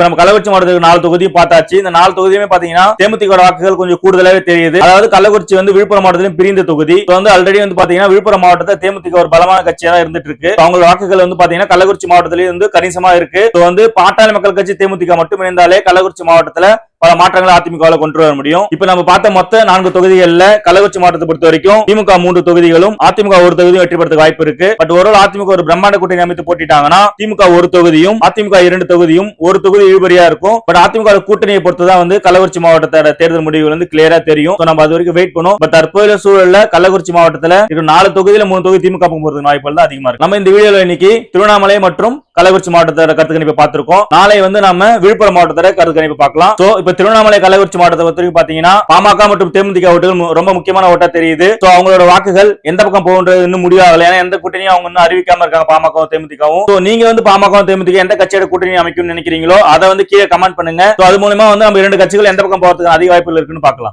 இப்ப நம்ம கள்ளக்குறிச்சி மாவட்டத்துக்கு நாலு தொகுதியும் பார்த்தாச்சு. இந்த நாலு தொகுதியுமே பாத்தீங்கன்னா தேமுதிக வாக்குகள் கொஞ்சம் கூடுதலாவே தெரியுது. அதாவது கள்ளக்குறிச்சி வந்து விழுப்புரம் மாவட்டத்திலும் பிரிந்த தொகுதி. இப்போ வந்து ஆல்ரெடி வந்து பாத்தீங்கன்னா விழுப்புரம் மாவட்டத்தை தேமுதிக ஒரு பலமான கட்சியா தான் இருந்துட்டு இருக்கு. அவங்க வாக்குகள் வந்து பாத்தீங்கன்னா கள்ளக்குறிச்சி மாவட்டத்திலேயே வந்து கணிசமா இருக்கு. வந்து பாட்டாளி மக்கள் கட்சி தேமுதிக மட்டும் இணைந்தாலே கள்ளக்குறிச்சி மாவட்டத்துல பல மாற்றங்களை அதிமுகவில் கொண்டு வர முடியும். இப்ப நம்ம பார்த்த மொத்த நான்கு தொகுதிகளில் கள்ளக்குறிச்சி மாவட்டத்தை பொறுத்த வரைக்கும் திமுக மூன்று தொகுதிகளும் அதிமுக ஒரு தொகுதியும் வெற்றி பெறதுக்கு வாய்ப்பு இருக்கு. பட் ஒரு அதிமுக ஒரு பிரம்மாண்ட கூட்டணி அமைத்து போட்டிட்டாங்கன்னா திமுக ஒரு தொகுதியும் அதிமுக இரண்டு தொகுதியும் ஒரு தொகுதி இழுபறியா இருக்கும். பட் அதிமுக கூட்டணியை பொறுத்து தான் வந்து கள்ளக்குறிச்சி மாவட்டத்தோட தேர்தல் முடிவுகள் வந்து கிளியரா தெரியும். நம்ம அது வரைக்கும் வெயிட் பண்ணுவோம் பட் தற்போதைய சூழல்ல கள்ளக்குறிச்சி மாவட்டத்துல இருக்கிற நாலு தொகுதியில மூணு தொகுதி திமுக போறதுக்கு வாய்ப்புகள் தான் அதிகமா இருக்கு. நம்ம இந்த வீடியோல இன்னைக்கு திருவண்ணாமலை மற்றும் கள்ளக்குறிச்சி மாவட்டத்தோட கருத்து கணிப்பை பார்த்திருக்கோம். நாளை வந்து நம்ம விழுப்புரம் மாவட்டத்தோட கருத்து கணிப்பை பார்க்கலாம். சோ இப்ப திருவண்ணாமலை கள்ளக்குறிச்சி மாவட்டத்தை பொறுத்த வரைக்கும் பாத்தீங்கன்னா பாமக மற்றும் தேமுதிக ஓட்டுகள் ரொம்ப முக்கியமான ஓட்டா தெரியுது. சோ அவங்களோட வாக்குகள் எந்த பக்கம் போகுன்றது இன்னும் முடிவாகல ஏன்னா எந்த கூட்டணியும் அவங்க இன்னும் அறிவிக்காம இருக்காங்க பாமகவும் தேமுதிகவும். சோ நீங்க வந்து பாமகவும் தேமுதிக எந்த கட்சியோட கூட்டணி அமைக்கும்னு நினைக்கிறீங்களோ அதை வந்து கீழே கமெண்ட் பண்ணுங்க. அது மூலமா வந்து நம்ம இரண்டு கட்சிகள் எந்த பக்கம் போறதுக்கு அதிக வாய்ப்புகள் இருக்குன்னு பாக்கலாம்